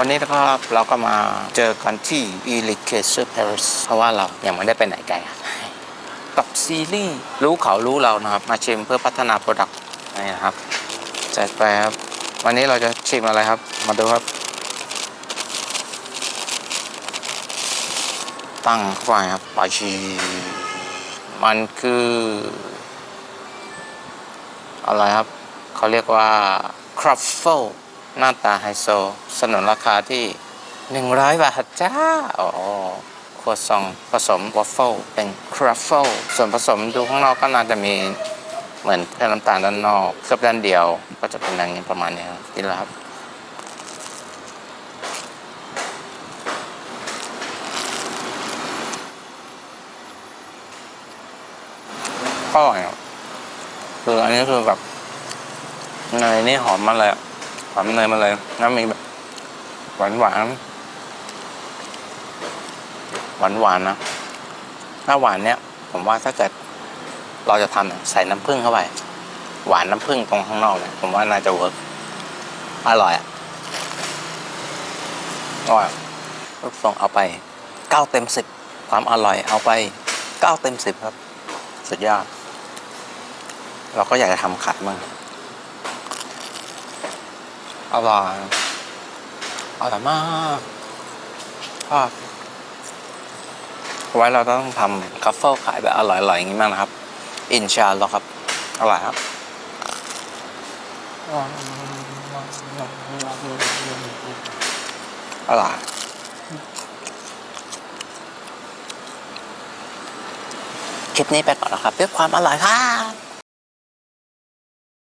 วันนี้ก็เราก็มาเจอกันที่ e l i c a t e r Paris เพราะว่าเรายังไม่ได้ไปไหนไกลกับซีรีส์รู้เขารู้เรานะครับ มาชิมเพื่อพัฒนาโปรดักต์นี่นะครับจัดไปครับ วันนี้เราจะชิมอะไรครับ มาดูครับ ตั้งไปครับไปชีมันคือ อะไรครับ เขาเรียกว่าครัฟเฟิลหน้าตาไฮโซ สนนราคาที่ 100 บาทจ้า อ๋อครัวซองผสมวอฟเฟิลเป็นครัฟเฟิลส่วนผสมดูข้างนอกก็น่าจะมีเหมือนแค่น้ำตาลด้านนอกเคลือบด้านเดียว ก็จะเป็นอย่างนี้ประมาณนี้ครับนี่แหละครับก็อร่อยครับคืออันนี้คือแบบเนยนี่หอมมาเลยหอมเนยมาเลยแล้วมีแบบ หวานหวานหวานหวานนะถ้าหวานเนี้ยผมว่าถ้าเกิดเราจะทำใส่น้ำผึ้งเข้าไปหวานน้ำผึ้งตรงข้างนอกเนี่ยผมว่าน่าจะเวิร์กอร่อยอะอร่อยรูปทรงเอาไปเก้าเต็มสิบความอร่อยเอาไปเก้าเต็มสิบครับ สุดยอด เราก็อยากจะทำขัดมั่งอร่อย อร่อยมากชอบไว้เราต้องทำคัฟเฟิลขายแบบอร่อยๆอย่างนี้มากนะครับ อินชาอัลลอฮ์ครับ อร่อยครับอร่อยคลิปนี้ไปก่อนนะครับด้วยความอร่อยครับ